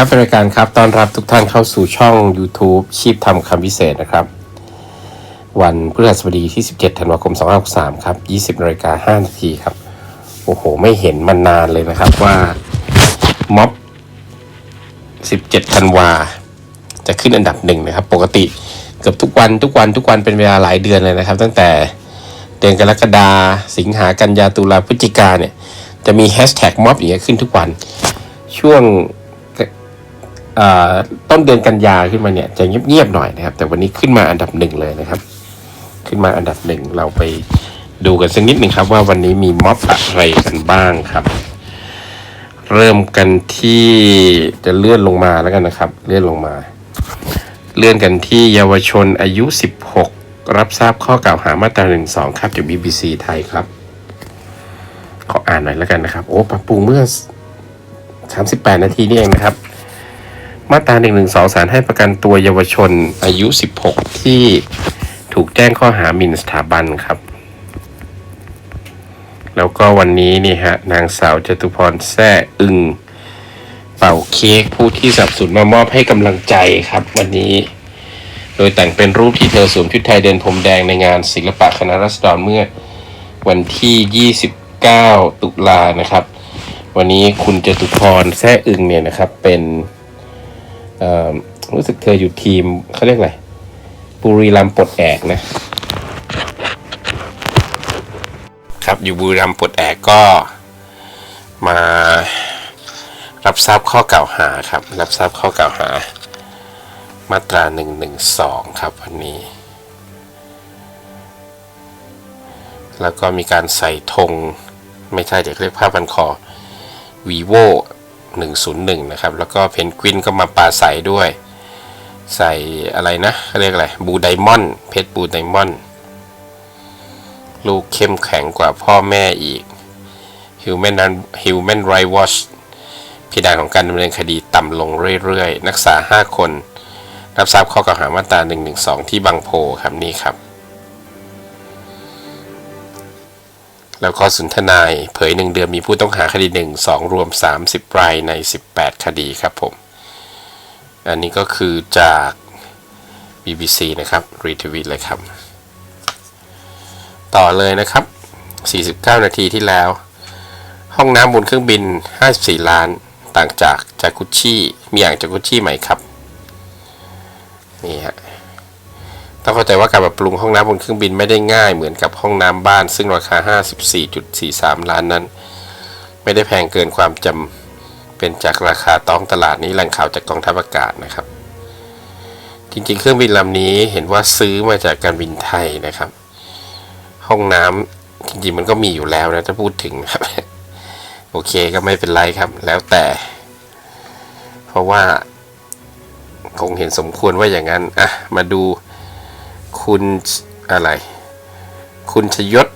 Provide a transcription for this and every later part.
ครับเป็นรายการครับต้อนรับทุกท่านเข้าสู่ช่อง YouTube ชีพทำคำพิเศษนะครับ วันพฤหัสบดีที่ 17ธันวาคม2563ครับ 20นาฬิกา5นาทีครับ โอ้โห ไม่เห็นมานานเลยนะครับว่าม็อบ 17ธันวา จะขึ้นอันดับหนึ่งนะครับ ปกติเกือบทุกวันทุกวันทุกวันเป็นเวลาหลายเดือนเลยนะครับ ตั้งแต่เดือนกรกฎาสิงหากันยาตุลาพฤศจิกาเนี่ยจะมีแฮชแท็กม็อบอย่างเงี้ยขึ้นทุกวันช่วง ต้นเดือนกันยาขึ้นมาเนี่ยจะเงียบๆหน่อยนะครับ แต่วันนี้ขึ้นมาอันดับหนึ่งเลยนะครับ ขึ้นมาอันดับหนึ่งเราไปดูกันสักนิดหนึ่งครับ ว่าวันนี้มีม็อบอะไรกันบ้างครับ เริ่มกันที่จะเลื่อนลงมาแล้วกันนะครับ เลื่อนลงมา เลื่อนกันที่เยาวชนอายุ 16 รับทราบข้อกล่าวหามาตรา1 2ครับจาก BBC ไทยครับขออ่านหน่อยแล้วกันนะครับ โอ้ปรับปรุงเมื่อ 38 นาทีนี่เองนะครับ มาตรา1นึสารให้ประกันตัวเยาวชนอายุ 16 ที่ถูกแจ้งข้อหาหมิ่นสถาบันครับ แล้วก็วันนี้นี่ฮะนางสาวจตุพรแซ่อึงเป่าเค้กผู้ที่สนับสนุนมามอบให้กำลังใจครับ วันนี้ โดยแต่งเป็นรูปที่เธอสวมชุดไทยเดินพรมแดงในงานศิลปะคณะรัษฎรเมื่อวันที่ 29 ตุลานะครับ วันนี้คุณจตุพรแซ่อึงเนี่ยนะครับเป็นเอ่อ รู้สึกเธออยู่ทีมเขาเรียกอะไรบุรีรัมปลดแอกนะ ครับอยู่บุรีรัมปลดแอกก็มารับทราบข้อกล่าวหาครับ รับทราบข้อกล่าวหา มาตรา1นึครับวันนี้ แล้วก็มีการใส่ธงไม่ใช่เดี๋ยวเรียกผ้าพันคอ vivo 101 นะครับ แล้วก็เพนกวินก็มาปาใส่ด้วย ใส่อะไรนะเขาเรียกอะไรบูไดมอนเพชรบูไดมอนลูกเข้มแข็งกว่าพ่อแม่อีก Human Human Rights Watch พิดานของการดำเนินคดีต่ำลงเรื่อยๆ นักศึกษา 5 คน รับทราบข้อกล่าวหามาตรา112 ที่บางโพครับนี่ครับ แล้วก็สุนทนายเผยหนึ่งเดือนมีผู้ต้องหาคดีหนึ่งสองรวม 30 รายใน 18 คดีครับผม อันนี้ก็คือจาก BBC นะครับ รีทวีตเลยครับ ต่อเลยนะครับ 49 นาทีที่แล้ว ห้องน้ำบนเครื่องบิน 54 ล้าน ต่างจากจากุชี่ มีอย่างจากุชชี่ไหมครับ นี่ฮะ ต้องเข้าใจว่าการปรับปรุงห้องน้ำบนเครื่องบินไม่ได้ง่ายเหมือนกับห้องน้ำบ้าน ซึ่งราคา 54.43 ล้านนั้น ไม่ได้แพงเกินความจำเป็นจากราคาต้องตลาดนี้แหล่งข่าวจากกองทัพอากาศนะครับ จริงๆ เครื่องบินลำนี้เห็นว่าซื้อมาจากการบินไทยนะครับ ห้องน้ำจริงๆมันก็มีอยู่แล้วนะถ้าพูดถึงครับ โอเคก็ไม่เป็นไรครับ แล้วแต่ เพราะว่าคงเห็นสมควรว่าอย่างนั้น อะ มาดู คุณอะไร คุณชยศ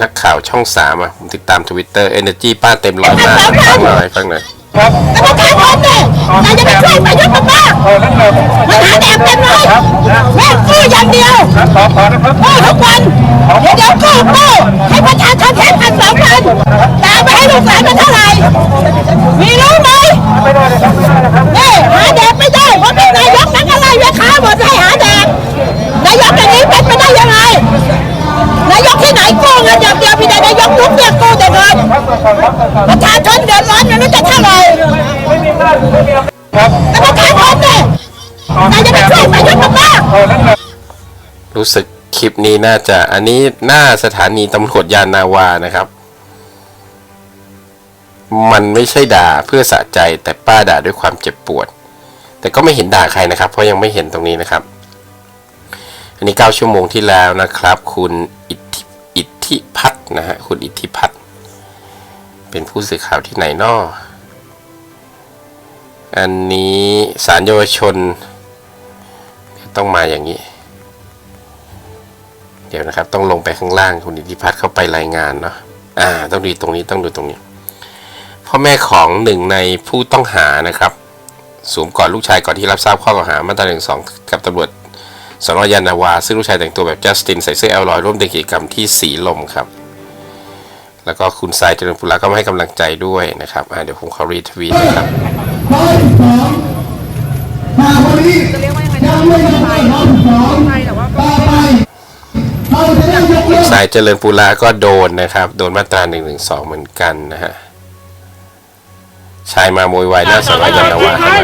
นักข่าวช่องสามอะผมติดตามทวิตเตอร์ Energy ป้าเต็มร้อยมากฟังหน่อยฟังหน่อยแล้วประชาชนเนี่ยเราจะไปช่วยประยุทธ์กันบ้างมันหาแดกเต็มเลยแม่งกู้อย่างเดียวกู้ทุกวันเดี๋ยวกู้กู้ให้ประชาชนใช้พันสองพันแต่เอาไปให้ลูกหลานมันเท่าไหร่มีรู้ไหมนี่หาแดกไม่ได้เพราะเป็นนายกนักอะไรเวค้าหมดให้หาแดกนายกอย่างนี้เป็นไปได้ยังไง นายกที่ไหนกู้เงินอ ย่างเดียวมีแต่นายกทุกเรื่องกู้แต่เงินประชาชนเดือดร้อนไม่รู้จะเท่าไหร่แต่ประชาชนเนี่ยนายจะไปช่วยประยุทธ์บ้างรู้สึกคลิปนี้น่าจะอันนี้หน้าสถานีตำรวจยานนาวานะครับ มันไม่ใช่ด่าเพื่อสะใจแต่ป้าด่าด้วยความเจ็บปวด แต่ก็ไม่เห็นด่าใครนะครับ เพราะยังไม่เห็นตรงนี้นะครับ อันนี้ 9 ชั่วโมงที่แล้วนะครับ คุณอิทธิ ธิพัฒนะฮะคุณอิทธิพัฒน์เป็นผู้สื่อข่าวที่ไหนนออันนี้สารเยาวชน ต้องมาอย่างนี้ เดี๋ยวนะครับ ต้องลงไปข้างล่างคุณอิทธิพัฒน์เข้าไปรายงานเนาะอ่า ต้องดูตรงนี้ต้องดูตรงนี้พ่อแม่ของหนึ่งในผู้ต้องหานะครับสวมกอดลูกชายก่อนที่รับทราบข้อกล่าวหามาตราหนึ่งสองกับตำรวจ สนอยานาวา ซึ่งลูกชายแต่งตัวแบบจัสตินใส่เสื้อแอลลอยร่วมในกิจกรรมที่สีลมครับ แล้วก็คุณทรายเจริญปุระก็มาให้กำลังใจด้วยนะครับเดี๋ยวผมขอรีทวีตนะครับร้อยสิบสองหากวันนี้ยังไม่ยกเลิกร้อยสิบสองต่อไปเราจะได้ยกเลิกสายเจริญปุระก็โดนนะครับ โดนมาตรา1นึเหมือนกันนะฮะชายมาโวยวายหน้าสารยานาวาใช่ไหม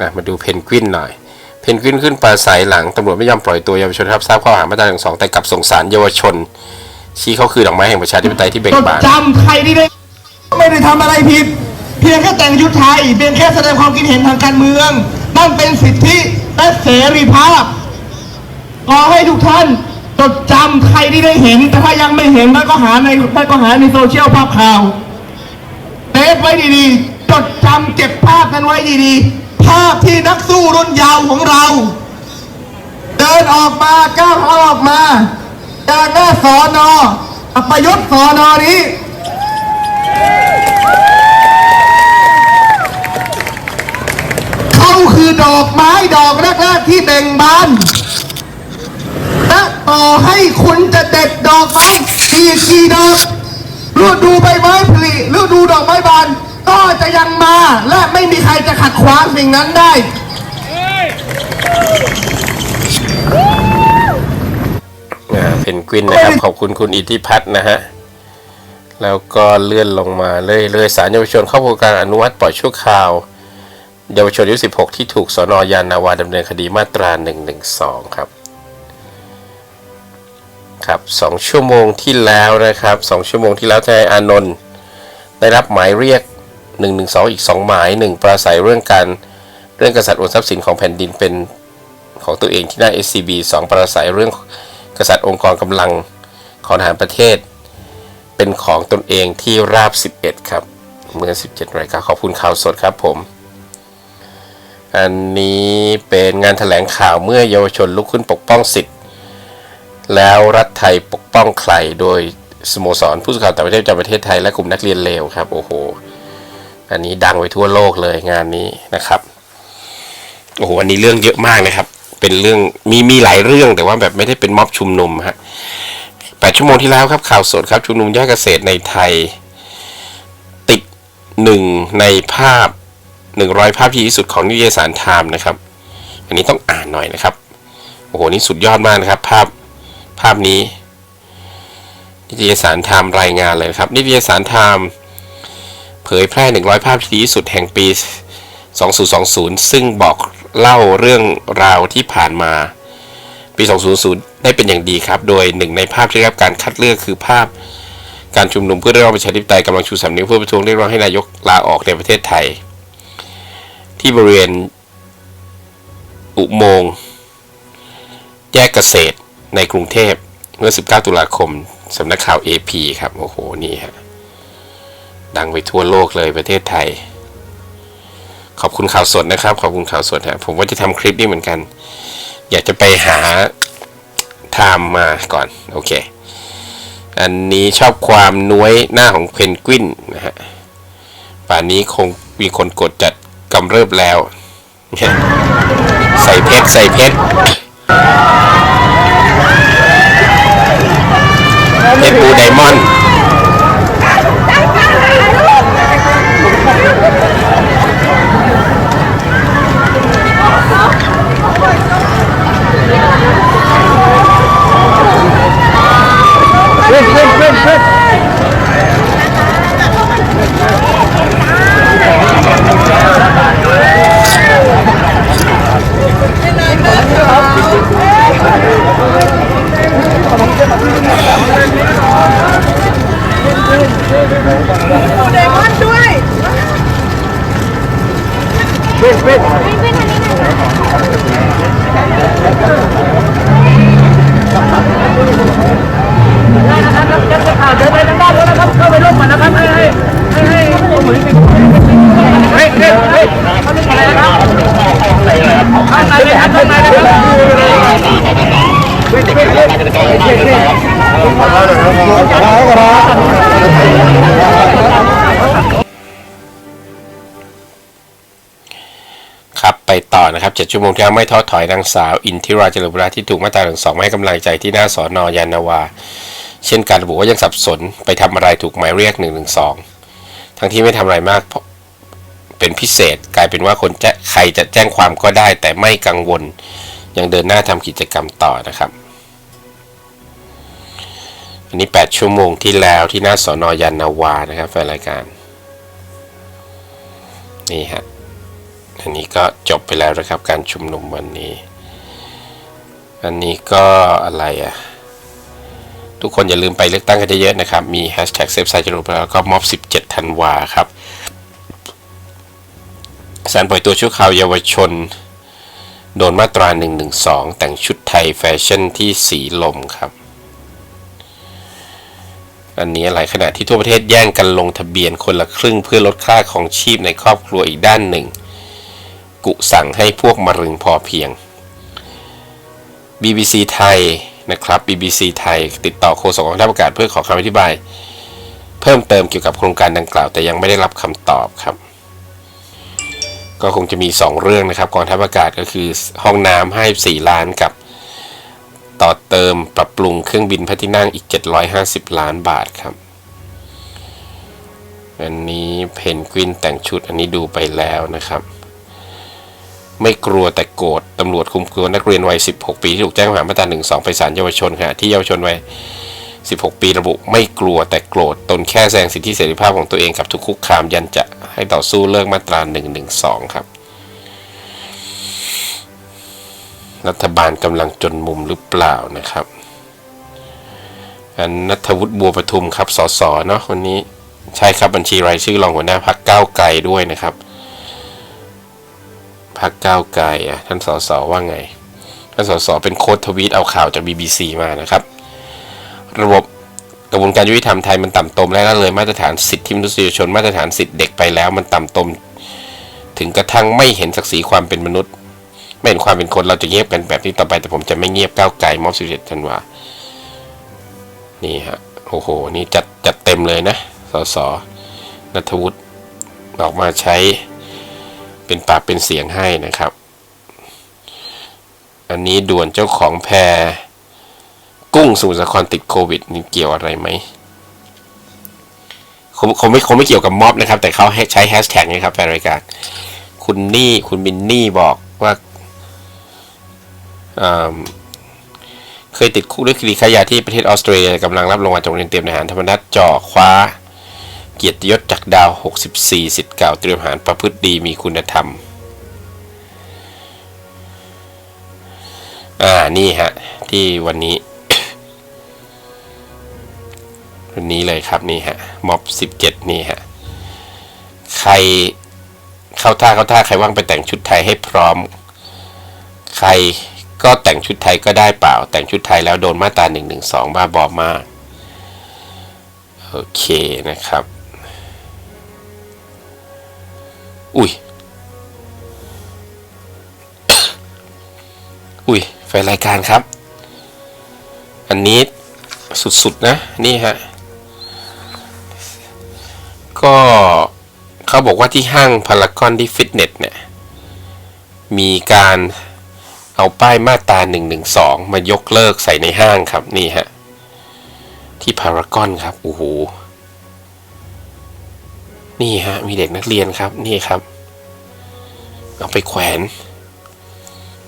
อะมาดูเพนกวินหน่อย เพนกวินขึ้นปราศัยหลังตำรวจไม่ยอมปล่อยตัวเยาวชนรับทราบข้อหามาตราหนึ่งสองแต่กลับส่งสารเยาวชน ชี้เขาคือดอกไม้แห่งประชาธิปไตยที่เบ่งบานจำใครที่ได้ไม่ได้ทำอะไรผิด เพียงแค่แต่งยุทธไทยเพียงแค่แสดงความคิดเห็นทางการเมืองนั่นเป็นสิทธิและเสรีภาพขอให้ทุกท่าน จดจำใครที่ได้เห็นแต่ถ้ายังไม่เห็นมันก็หาในมันก็หาในโซเชียลภาพข่าวเซฟไว้ดีๆ จดจำเก็บภาพนั้นไว้ดีๆ ภาพที่นักสู้รุ่นยาวของเรา เดินออกมาก้าวเท้าออกมาจากหน้าสอนออัปยศสอนอนี้เขาคือดอกไม้ดอกแรกๆที่เบ่งบาน ต่อให้คุณจะเด็ดดอกไม้กี่กี่ดอกฤดูใบไม้ผลิฤดูดอกไม้บาน ก็จะยังมาและไม่มีใครจะขัดขวางสิ่งนั้นได้อ่าเพนกวินนะครับ ขอบคุณคุณอิทธิพัฒน์นะฮะ แล้วก็เลื่อนลงมาเรื่อยๆสารเยาวชนเข้าโครงการอนุมัตปล่อยชั่วคราว เยาวชนอายุ16 ที่ถูกสนยานนาวาดำเนินคดีมาตรา 112 ครับ ครับสองชั่วโมงที่แล้วนะครับสองชั่วโมงที่แล้วทนายอานนท์ได้รับหมายเรียก 112 อีก 2 หมาย 1 ปราศัยเรื่องการเรื่องกษัตริย์โอนทรัพย์สินของแผ่นดินเป็นของตัวเองที่หน้า SCB 2 ปราศัยเรื่องกษัตริย์องค์กรกำลังของทหารประเทศ เป็นของตนเองที่ราบ 11 ครับเมื่อ 17รายการขอบคุณข่าวสดครับผม อันนี้เป็นงานแถลงข่าวเมื่อเยาวชนลุกขึ้นปกป้องสิทธิ แล้วรัฐไทยปกป้องใครโดยสโมสรผู้สื่อข่าวต่างประเทศจากประเทศไทยและกลุ่มนักเรียนเลวครับ โอ้โห อันนี้ดังไปทั่วโลกเลยงานนี้นะครับโอ้โหอันนี้เรื่องเยอะมากนะครับ เป็นเรื่องมีมีหลายเรื่องแต่ว่าแบบไม่ได้เป็นม็อบชุมนุมฮะแปดชั่วโมงที่แล้วครับข่าวสดครับชุมนุมแยกเกษตรในไทย ติดหนึ่งในภาพหนึ่งร้อยภาพที่ที่สุดของนิตยสารไทม์นะครับ อันนี้ต้องอ่านหน่อยนะครับโอ้โหนี่สุดยอดมากนะครับ ภาพ ภาพนี้ นิตยสารไทม์รายงานเลยครับ นิตยสารไทม์เผยแพร่ 100 ภาพที่ดีที่สุดแห่งปี 2020 ซึ่งบอกเล่าเรื่องราวที่ผ่านมา ปี 2020 ได้เป็นอย่างดีครับ โดยหนึ่งในภาพที่ได้รับการคัดเลือกคือภาพการชุมนุมเพื่อเรียกร้องประชาธิปไตยกำลังชูสามนิ้วเพื่อประท้วงเรียกร้องให้นายกลาออกในประเทศไทย ที่บริเวณอุโมงค์แยกเกษตร ในกรุงเทพเมื่อ 19 ตุลาคมสำนักข่าว AP ครับ โอ้โห นี่ฮะ ดังไปทั่วโลกเลยประเทศไทย ขอบคุณข่าวสดนะครับ ขอบคุณข่าวสดฮะ ผมว่าจะทำคลิปนี้เหมือนกัน อยากจะไปหาไทม์มาก่อน โอเค อันนี้ชอบความน้วยหน้าของเพนกวินนะฮะ ป่านนี้คงมีคนกดจัดกำเริบแล้ว ใส่เพชร ใส่เพชร เพชรบูไดมอนด์ ต่อนะครับเจ็ดชั่วโมงที่แล้วไม่ท้อถอยนางสาว อินทิราเจริญบุราที่ถูกมาตราหนึ่งสองให้กำลังใจที่หน้าสอนอยานาวา เช่นการระบุว่ายังสับสนไปทำอะไรถูกหมายเรียกหนึ่งหนึ่งสองทั้งที่ไม่ทำอะไรมากเพราะเป็นพิเศษกลายเป็นว่าคนจะใครจะแจ้งความก็ได้ แต่ไม่กังวล ยังเดินหน้าทำกิจกรรมต่อนะครับอันนี้ 8 ชั่วโมงที่แล้วที่หน้าสอนอยานนาวานะครับแฟนรายการ นี่ฮะ อันนี้ก็จบไปแล้วนะครับการชุมนุมวันนี้ อันนี้ก็อะไรอะ ทุกคนอย่าลืมไปเลือกตั้งกันเยอะๆนะครับ มี hashtag เซฟไซจรุปแล้วก็ม็อบ 17ธันวาครับสารปล่อยตัวชั่วคราวเยาวชน โดนมาตรา 112 แต่งชุดไทยแฟชั่นที่สีลมครับ อันนี้อะไรขณะที่ทั่วประเทศแย่งกันลงทะเบียนคนละครึ่งเพื่อลดค่าของชีพในครอบครัวอีกด้านหนึ่ง กุสั่งให้พวกมะรึงพอเพียง BBC ไทยนะครับ BBC ไทย ติดต่อโฆษกกองทัพอากาศเพื่อขอคำอธิบาย เพิ่มเติมเกี่ยวกับโครงการดังกล่าว แต่ยังไม่ได้รับคำตอบครับ ก็คงจะมี 2 เรื่องนะครับกองทัพอากาศก็คือห้องน้ำให้ 4 ล้านกับ ต่อเติมปรับปรุงเครื่องบินพระที่นั่งอีก 750 ล้านบาทครับ อันนี้เพนกวินแต่งชุดอันนี้ดูไปแล้วนะครับ ไม่กลัวแต่โกรธตำรวจคุมตัวนักเรียนวัย 16 ปีที่ถูกแจ้งข้อหามาตรา1 2 ไปศาลเยาวชนขณะที่เยาวชนวัย 16 ปีระบุไม่กลัวแต่โกรธตนแค่แสดงสิทธิเสรีภาพของตัวเองกับทุกคุกคามยันจะให้ต่อสู้เลิกมาตรา 112 ครับ รัฐบาลกำลังจนมุมหรือเปล่านะครับอันนัทวุฒิบัวประทุมครับสสเนาะวันนี้ใช่ครับบัญชีรายชื่อรองหัวหน้าพักก้าวไกลด้วยนะครับ พักก้าวไกลอะท่านสสว่าไง ท่านสสเป็นโค้ดทวีตเอาข่าวจาก BBC มานะครับ ระบบกระบวนการยุติธรรมไทยมันต่ำตมและละเลยมาตรฐานสิทธิมนุษยชนมาตรฐานสิทธิเด็กไปแล้วมันต่ำตม ถึงกระทั่งไม่เห็นศักดิ์ศรีความเป็นมนุษย์ ไม่เห็นความเป็นคนเราจะเงียบกันแบบนี้ต่อไป แต่ผมจะไม่เงียบก้าวไกลมอบสิบเจ็ดธันวานี่ฮะโอ้โหนี่จัดจัดเต็มเลยนะสสนัทวุฒิออกมาใช้ เป็นปากเป็นเสียงให้นะครับ อันนี้ด่วนเจ้าของแพร กุ้งสมุทรสครติดโควิดนี่เกี่ยวอะไรไหมคงคงไม่คงไม่เกี่ยวกับม็อบนะครับ แต่เขาใช้แฮชแท็กนี้ครับแฟนรายการ คุณนี่คุณมินนี่บอกว่าเคยติดคุกด้วยคดีค้ายาที่ประเทศออสเตรเลียกำลังรับรางวัลจากโรงเรียนเตรียมทหารธรรมนัฐจ่อคว้า เกียรติยศจากดาว 64 สิทธิ์เก่าเตรียมหารประพฤติดีมีคุณธรรม อ่า นี่ฮะ ที่วันนี้ วันนี้เลยครับนี่ฮะ ม็อบ 17 นี่ฮะ ใครเข้าท่าเข้าท่าใครว่างไปแต่งชุดไทยให้พร้อม ใครก็แต่งชุดไทยก็ได้เปล่า แต่งชุดไทยแล้วโดนมาตรา1นึบ้าบอมาก โอเคนะครับ อุ้ย อุ้ยแฟรายการครับ อันนี้สุดๆนะ นี่ฮะ ก็เขาบอกว่าที่ห้างพารากอนที่ฟิตเนสเนี่ย มีการเอาป้ายมาตรา112 มายกเลิกใส่ในห้างครับ นี่ฮะ ที่พารากอนครับ โอ้โห นี่ฮะมีเด็กนักเรียนครับนี่ครับเอาไปแขวน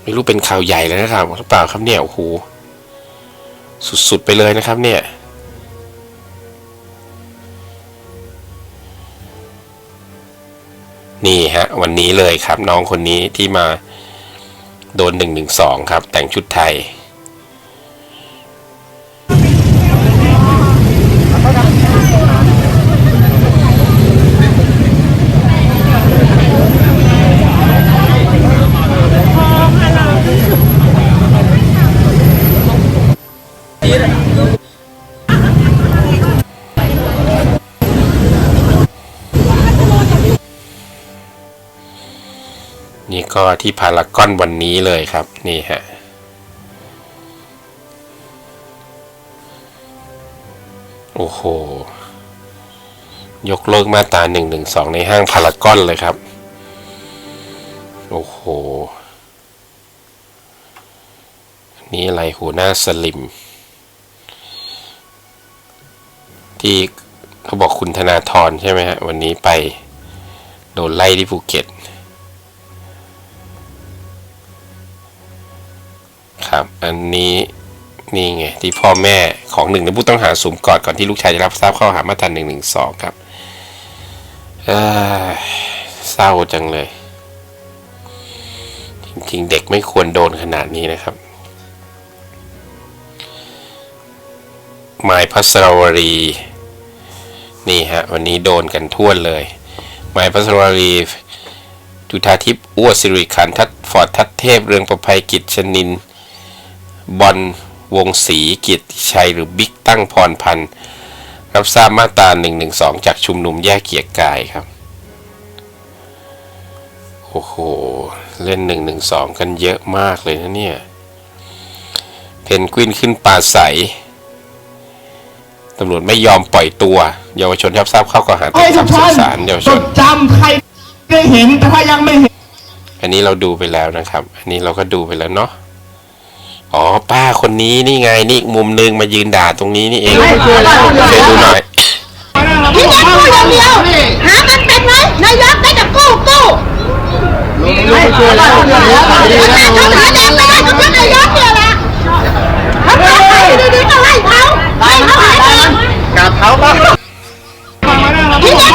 ไม่รู้เป็นข่าวใหญ่แล้วนะครับหรือเปล่าครับเนี่ยโอ้โหสุดๆไปเลยนะครับเนี่ยนี่ฮะวันนี้เลยครับน้องคนนี้ที่มาโดนหนึ่งหนึ่งสองครับ แต่งชุดไทย ก็ที่พารากอนวันนี้เลยครับ นี่ฮะโอ้โห ยกเลิกมาตรา1นึในห้างพารากอนเลยครับ โอ้โห นี่อะไรหัวหน้าสลิม ที่เขาบอกคุณธนาธรใช่ไหมฮะ วันนี้ไปโดนไล่ที่ภูเก็ต ครับ อันนี้นี่ไงที่พ่อแม่ของหนึ่งในผู้ต้องหาสวมกอดก่อนที่ลูกชายจะรับทราบข้อหามาตราหนึ่งหนึ่งสองครับเศร้าจังเลย จริงๆ เด็กไม่ควรโดนขนาดนี้นะครับไมายพัสรวรีนี่ฮะ วันนี้โดนกันทั่วเลยไมายพัสรวรีจุธาทิพย์อ้วสิริขันทัศฟอร์ดทัศเทพ เรืองประภัยกิจชนิน บอลวงศรีเกียรติชัยหรือบิ๊กตั้งพรพันธ์รับทราบมาตรา112 จากชุมนุมแยกเกียรติกายครับ โอ้โห เล่น 112 กันเยอะมากเลยนะเนี่ย เพนกวินขึ้นปลาใสตำรวจไม่ยอมปล่อยตัว เยาวชนรับทราบเข้ากล่าวหาให้ติดทุตากมท่านสื่อสารเยาวจชนดจำใครได้เห็นแต่ถ้ายังไม่เห็น อันนี้เราดูไปแล้วนะครับ อันนี้เราก็ดูไปแล้วเนาะ อ๋อป้าคนนี้นี่ไงนี่อีกมุมนึงมายืนด่าตรงนี้นี่เองช่วยดูหน่อยพี่เด็กกู้อย่างเดียว หากันเป็นไหมนายกได้แต่กู้กู้ไม่ช่วยแล้ว ประชาชนหาแดงไม่ได้ก็เพราะนายกเนี่ยแหละทำไมใครดีๆก็ไล่เขาไล่เขาหาแดงกับเขาปะพี่เด็ก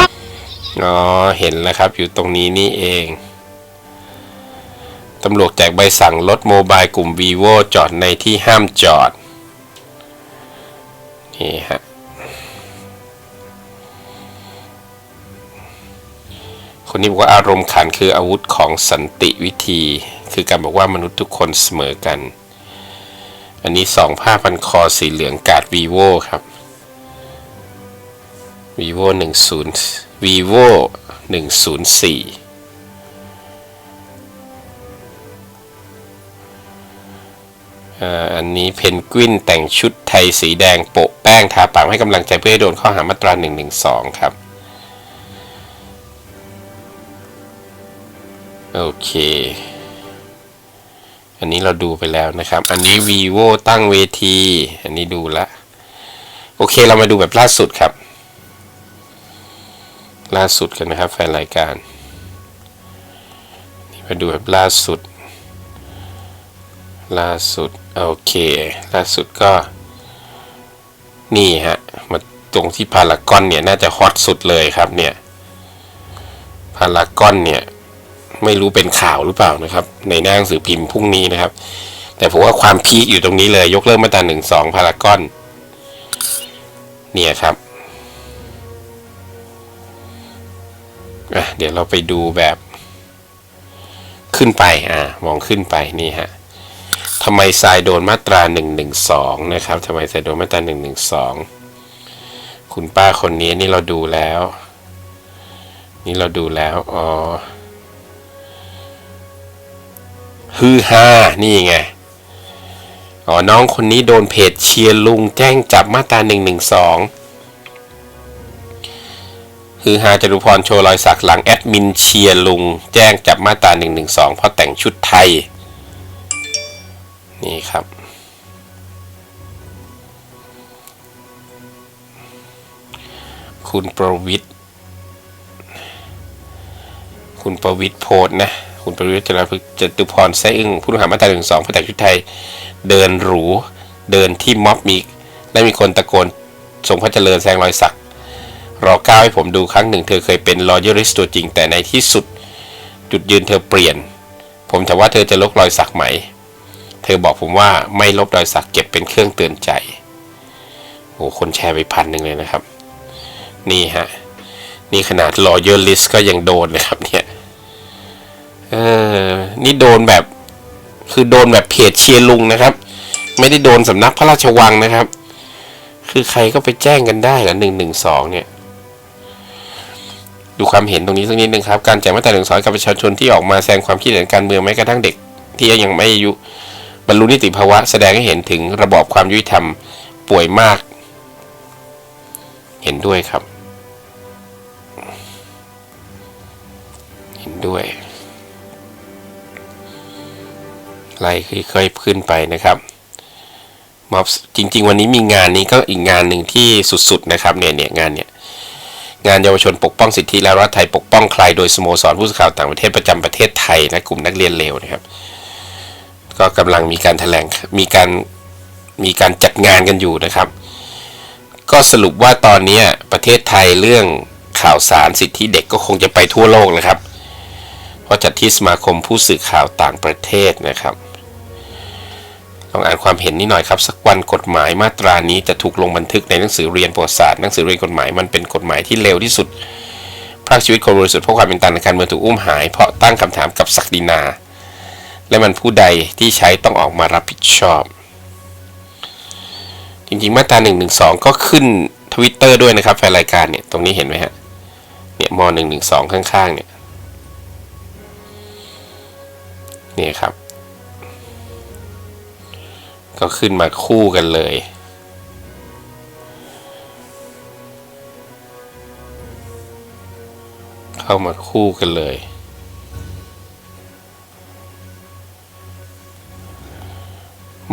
อ๋อเห็นแล้วครับอยู่ตรงนี้นี่เอง ตำรวจแจกใบสั่งรถโมบายกลุ่ม vivo จอดในที่ห้ามจอด นี่ฮะ คนนี้บอกว่าอารมณ์ขันคืออาวุธของสันติวิธี คือการบอกว่ามนุษย์ทุกคนเสมอกัน อันนี้สองผ้าพันคอสีเหลืองกาด vivo ครับ vivo 10 vivo 104 อันนี้เพนกวินแต่งชุดไทยสีแดงโปะแป้งทาปากให้กำลังใจเพื่อให้โดนข้อหามาตรา 112 ครับ โอเค อันนี้เราดูไปแล้วนะครับ อันนี้ vivo ตั้งเวที อันนี้ดูละ โอเคเรามาดูแบบล่าสุดครับ ล่าสุดกันนะครับ แฟนรายการ นี่มาดูแบบล่าสุด ล่าสุด โอเค ล่าสุดก็ นี่ฮะ มาตรงที่พารากอนเนี่ย น่าจะฮอตสุดเลยครับเนี่ย พารากอนเนี่ย ไม่รู้เป็นข่าวหรือเปล่านะครับ ในหน้าหนังสือพิมพ์พรุ่งนี้นะครับ แต่ผมว่าความพีคอยู่ตรงนี้เลย ยกเลิกมาตราหนึ่งสองพารากอน เนี่ยครับเดี๋ยวเราไปดูแบบ ขึ้นไป อ่า มองขึ้นไปนี่ฮะ ทำไมทรายโดนมาตราหนึ่งหนึ่งสองนะครับทำไมทรายโดนมาตราหนึ่งหนึ่งสองคุณป้าคนนี้นี่เราดูแล้ว นี่เราดูแล้วอ๋อฮือฮานี่ไงอ๋อน้องคนนี้โดนเพจเชียร์ลุงแจ้งจับมาตราหนึ่งหนึ่งสองคือฮาจรุพรโชว์รอยสักหลังแอดมินเชียร์ลุง แจ้งจับมาตรา112เพราะแต่งชุดไทย นี่ครับ คุณประวิทย์คุณประวิทย์โพสนะ คุณประวิทย์จรพฤกษ์จตุพรไซอึ้งผู้ต้องหามาตรา112เพราะแต่งชุดไทย เดินหรู เดินที่ม็อบมีและมีคนตะโกนทรงพระเจริญแซงรอยสัก รอก้าวให้ผมดูครั้งหนึ่งเธอเคยเป็นรอยัลิสตัวจริงแต่ในที่สุด จุดยืนเธอเปลี่ยน ผมถามว่าเธอจะลบรอยสักไหม เธอบอกผมว่าไม่ลบรอยสักเก็บเป็นเครื่องเตือนใจโอ้คนแชร์ไปพันหนึ่งเลยนะครับ นี่ฮะ นี่ขนาดรอยัลิสก็ยังโดนนะครับเนี่ย เออ นี่โดนแบบ คือโดนแบบเพจเชียร์ลุงนะครับ ไม่ได้โดนสำนักพระราชวังนะครับ คือใครก็ไปแจ้งกันได้เหรอหนึ่งหนึ่งสองเนี่ยดูความเห็นตรงนี้สักนิดนึงครับ การแจกมาตราหนึ่งสองกับประชาชนที่ออกมาแสดงความคิดเห็นการเมืองแม้กระทั่งเด็ก ที่ยังไม่อายุ บรรลุนิติภาวะแสดงให้เห็นถึงระบอบความยุติธรรมป่วยมาก เห็นด้วยครับ เห็นด้วยไล่ค่อยๆขึ้นไปนะครับมอบจริง ๆ วันนี้มีงานนี้ก็อีกงานหนึ่งที่สุดๆนะครับเนี่ยเนี่ยงานเนี่ยงานเยาวชนปกป้องสิทธิและรัฐไทยปกป้องใครโดยสโมสรผู้สื่อข่าวต่างประเทศประจำประเทศไทยนะกลุ่มนักเรียนเลวนะครับ ก็กำลังมีการแถลงมีการมีการจัดงานกันอยู่นะครับ ก็สรุปว่าตอนนี้ประเทศไทยเรื่องข่าวสารสิทธิเด็กก็คงจะไปทั่วโลกนะครับ เพราะจัดที่สมาคมผู้สื่อข่าวต่างประเทศนะครับลองอ่านความเห็นนิดหน่อยครับ สักวันกฎหมายมาตรานี้จะถูกลงบันทึกในหนังสือเรียนประวัติศาสตร์หนังสือเรียนกฎหมายมันเป็นกฎหมายที่เลวที่สุดพรากชีวิตคนบริสุทธิ์เพราะความเป็นตันในการเมืองถูกอุ้มหาย เพราะตั้งคำถามกับศักดินา และมันผู้ใดที่ใช้ต้องออกมารับผิดชอบ จริงๆ มาตรา1นึก็ขึ้นทวิตเตอร์ด้วยนะครับแฟนรายการเนี่ย ตรงนี้เห็นไหมฮะ เนี่ยม1นึข้างๆ เนี่ยนี่ครับ ก็ขึ้นมาคู่กันเลยเข้ามาคู่กันเลย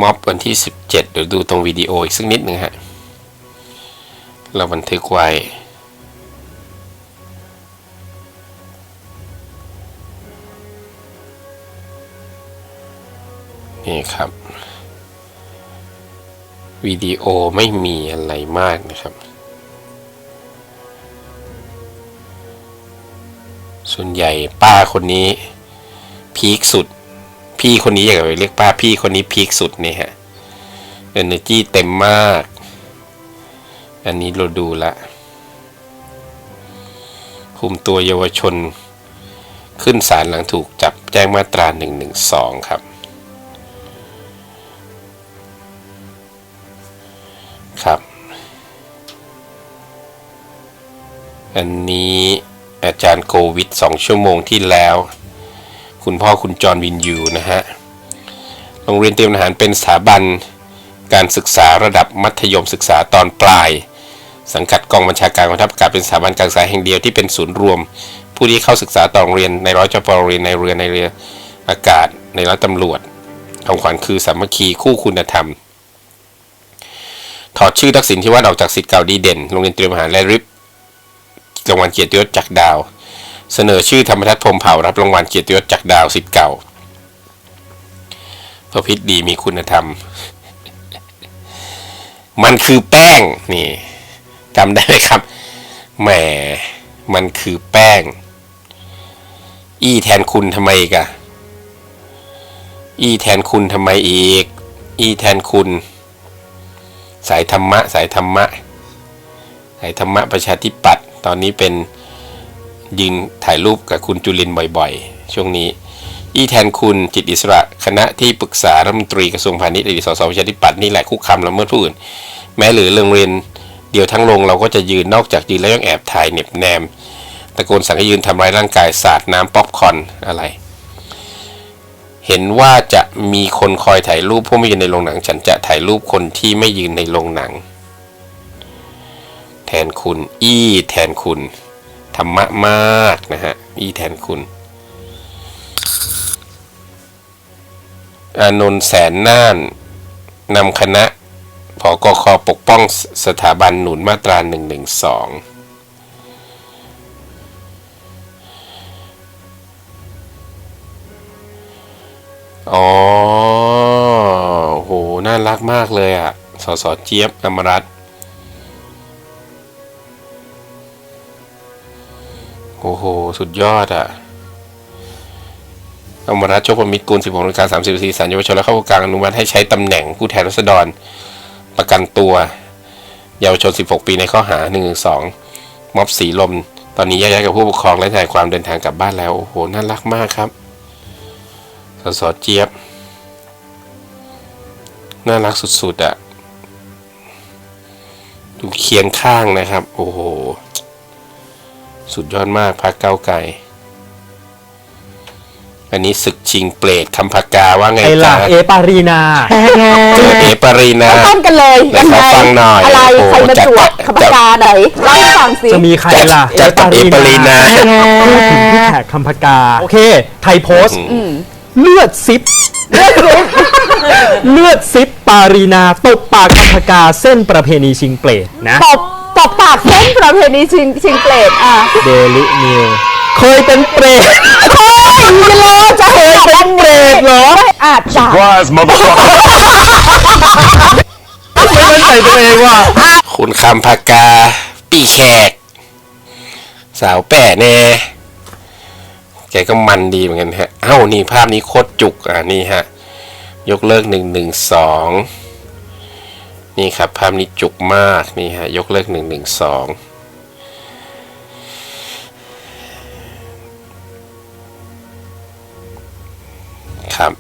ม็อบวันที่ 17 เดี๋ยวดูตรงวิดีโออีกสักนิดหนึ่งฮะ เราบันทึกไว้ นี่ครับ วิดีโอไม่มีอะไรมากนะครับ ส่วนใหญ่ป้าคนนี้ พีคสุด พี่คนนี้อยากไปเรียกป้าพี่คนนี้พีคสุดนี่ฮะเอเนอร์จีเต็มมาก อันนี้เราดูละคุมตัวเยาวชน ขึ้นศาลหลังถูกจับแจ้งมาตรา1นึครับ ครับ อันนี้อาจารย์โควิดสองชั่วโมงที่แล้ว คุณพ่อคุณจอห์นวินยูนะฮะ โรงเรียนเตรียมทหารเป็นสถาบันการศึกษาระดับมัธยมศึกษาตอนปลาย สังกัดกองบัญชาการกองทัพอากาศเป็นสถาบันการศึกษาแห่งเดียวที่เป็นศูนย์รวม ผู้ที่เข้าศึกษาต่อโรงเรียนในร้อยจปโรงเรียนในเรือในเรืออากาศในร้อยตำรวจของขวัญคือสามัคคีคู่คุณธรรม ถอดชื่อทักษิณที่วัดออกจากสิทธิ์เก่าดีเด่นโรงเรียนเตรียมทหารและริบรางวัลเกียรติยศจากดาว เสนอชื่อธรรมทัศน์พรมเผ่ารับรางวัลเกียรติยศจากดาวสิทธิ์เก่าประพฤติดีมีคุณธรรม มันคือแป้งนี่จำได้ไหมครับแหมมันคือแป้ง อี้แทนคุณทำไมอีกะอี้แทนคุณทำไมอีก อี้แทนคุณ สายธรรมะ สายธรรมะ สายธรรมะประชาธิปัตย์ตอนนี้เป็น ยืนถ่ายรูปกับคุณจุลินบ่อยๆ ช่วงนี้ อีแทนคุณจิตอิสระ คณะที่ปรึกษารัฐมนตรีกระทรวงพาณิชย์อดีตสสประชาธิปัตย์นี่แหละคุกคามละเมิดผู้อื่น แม้หรือโรงเรียนเดียวทั้งโรงเราก็จะยืนนอกจากยืนแล้วยังแอบถ่ายเน็บแนมตะโกนสั่งให้ยืนทำร้ายร่างกายสาดน้ำป๊อปคอนอะไร เห็นว่าจะมีคนคอยถ่ายรูปผู้ไม่ยืนในโรงหนัง ฉันจะถ่ายรูปคนที่ไม่ยืนในโรงหนัง แทนคุณ อี้แทนคุณ ธรรมะมากนะฮะอีแทนคุณ อานนท์แสนน่านนำคณะผกคปกป้องสถาบันหนุนมาตรา1นึอ๋อโห น่ารักมากเลยอะ สสเจี๊ยบอมรัต โอ้โห สุดยอดอะอมรัตน์โชคพมิตรกุล16นาฬิกา30นาทีศาลเยาวชนและเข้ากลางอนุมัติให้ใช้ตำแหน่งผู้แทนรัษฎรประกันตัว เยาวชน 16 ปีในข้อหา1 2ม็อบสีลม ตอนนี้แยกย้ายกับผู้ปกครองและทนายความเดินทางกลับบ้านแล้ว โอ้โห น่ารักมากครับ สสเจี๊ยบ น่ารักสุดๆอะ่ะดูเคียงข้างนะครับ โอ้โห สุดยอดมากพักเก้าวไก่ อันนี้ศึกชิงเปรตคำพากาว่าไงไอ้ล่ะจ๊ะเอปารีนา เจอเอปรีนา ต้นกันเลยไหนขอฟังหน่อยอะไรโอ้โหใครมาจัดตรวจจัดคำปากาไหนเล่าให้ฟังสิ จะมีใครล่ะจัดกับเอปารีนา พูดถึงพี่แขกคำพากา โอเค ไทยโพสต์เลือดซิป เลือดซิปเลือดซิปปารีนาตบปากกัมพกาเส้นประเพณีชิงเปลดนะ ตบ ตบปากเส้นประเพณีชิงชิงเปลดอะเดลินิวเคยเป็นเปรตโอ้ยกิโลจะเคยเป็นเปรตเหรออาจจะไม่มั่นใจตัวเองว่าคุณคำพากา ปีแขก สาวแป่แน่แกก็มันดีเหมือนกันฮะ เอ้า นี่ภาพนี้โคตรจุกอะนี่ฮะ ยกเลิกหนึ่งหนึ่งสอง นี่ครับภาพนี้จุกมากนี่ฮะยกเลิกหนึ่งหนึ่งสองครับ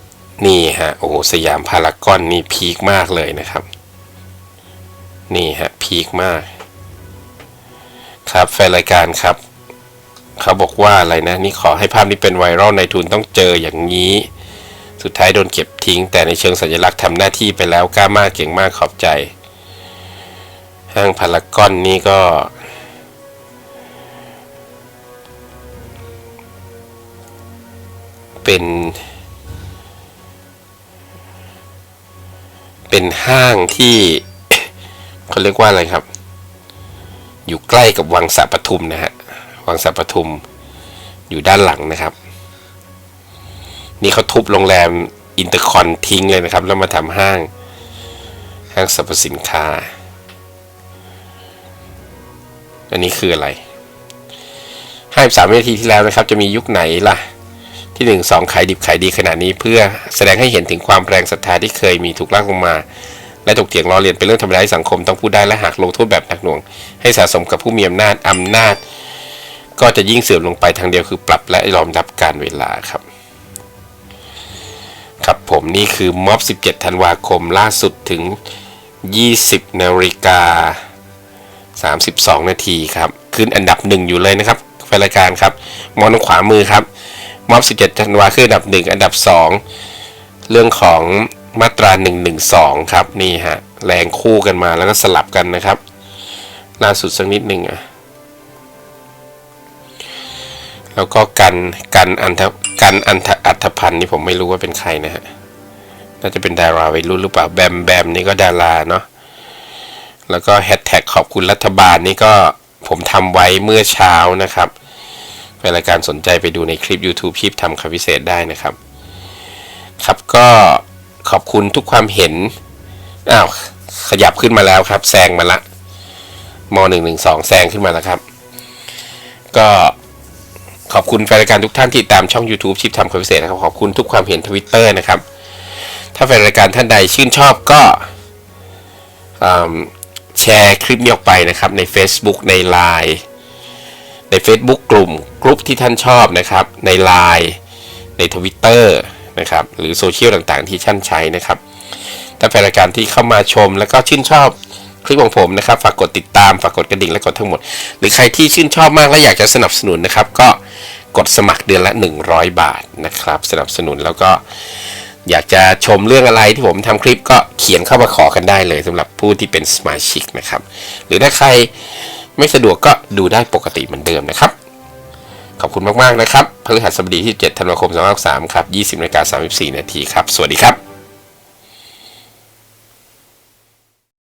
นี่ฮะโอ้โหสยามพารากอนนี่พีคมากเลยนะครับ นี่ฮะพีคมาก ครับแฟนรายการครับ เขาบอกว่าอะไรนะ นี่ขอให้ภาพนี้เป็นไวรัลในทุนต้องเจออย่างนี้ สุดท้ายโดนเก็บทิ้ง แต่ในเชิงสัญลักษณ์ทำหน้าที่ไปแล้วกล้ามากเก่งมากขอบใจ ห้างพารากอนนี่ก็ เป็น เป็นห้างที่เขาเรียกว่าอะไรครับ อยู่ใกล้กับวังสะปทุมนะฮะ วังสะปทุมอยู่ด้านหลังนะครับ นี่เขาทุบโรงแรมอินเตอร์คอนทิ้งเลยนะครับ แล้วมาทำห้าง ห้างสรรพสินค้า อันนี้คืออะไรห้าสามนาทีที่แล้วนะครับ จะมียุคไหนล่ะ ที่หนึ่งสองขายดิบขายดีขนาดนี้ เพื่อแสดงให้เห็นถึงความแรงศรัทธาที่เคยมีถูกลากลงมา และถกเถียงล้อเลียนเป็นเรื่องธรรมดายสังคมต้องพูดได้และหากลงโทษแบบหนักหน่วง ให้สะสมกับผู้มีอำนาจอำนาจ ก็จะยิ่งเสื่อมลงไปทางเดียวคือปรับและยอมรับการเวลาครับ ครับผมนี่คือม็อบ 17 ธันวาคมล่าสุดถึง 20นาฬิกา 32 นาทีครับ ขึ้นอันดับหนึ่งอยู่เลยนะครับแฟนรายการครับ มองทางขวามือครับม็อบ 17 ธันวาขึ้นอันดับหนึ่งอันดับ 2 เรื่องของมาตรา 112 ครับ นี่ฮะ แรงคู่กันมาแล้วก็สลับกันนะครับ ล่าสุดสักนิดหนึ่งอะแล้วก็กันกันอันท กันอันอัธพันธ์นี่ผมไม่รู้ว่าเป็นใครนะฮะ น่าจะเป็นดาราวัยรุ่นหรือเปล่า แบมแบมนี่ก็ดาราเนาะ แล้วก็แฮชแท็กขอบคุณรัฐบาลนี่ก็ผมทำไว้เมื่อเช้านะครับเป็นรายการสนใจไปดูในคลิป YouTube ชีพทำคำพิเศษได้นะครับ ครับก็ขอบคุณทุกความเห็น อ้าว ขยับขึ้นมาแล้วครับ แซงมาละมหนึ่งหนึ่งสองแซงขึ้นมาแล้วครับ ก็ ขอบคุณแฟนรายการทุกท่านที่ติดตามช่อง YouTube ชิปทำคำพิเศษนะครับ ขอบคุณทุกความเห็นทวิตเตอร์นะครับ ถ้าแฟนรายการท่านใดชื่นชอบก็แชร์คลิปนี้ออกไปนะครับ ใน Facebook ใน Line ใน Facebook กลุ่มกลุ่มที่ท่านชอบนะครับ ใน Line ใน Twitter นะครับ หรือโซเชียลต่างๆ ที่ท่านใช้นะครับ ถ้าแฟนรายการที่เข้ามาชมแล้วก็ชื่นชอบ คลิปของผมนะครับ ฝากกดติดตาม ฝากกดกระดิ่งและกดทั้งหมด หรือใครที่ชื่นชอบมากและอยากจะสนับสนุนนะครับ ก็กดสมัครเดือนละ 100 บาทนะครับ สนับสนุนแล้วก็อยากจะชมเรื่องอะไรที่ผมทำคลิปก็เขียนเข้ามาขอกันได้เลยสำหรับผู้ที่เป็นสมาชิกนะครับ หรือถ้าใครไม่สะดวกก็ดูได้ปกติเหมือนเดิมนะครับ ขอบคุณมาก ๆ นะครับพฤหัสบดีที่ 7 ธันวาคม 2563 ครับ 20นาฬิกา34 นาทีครับ สวัสดีครับ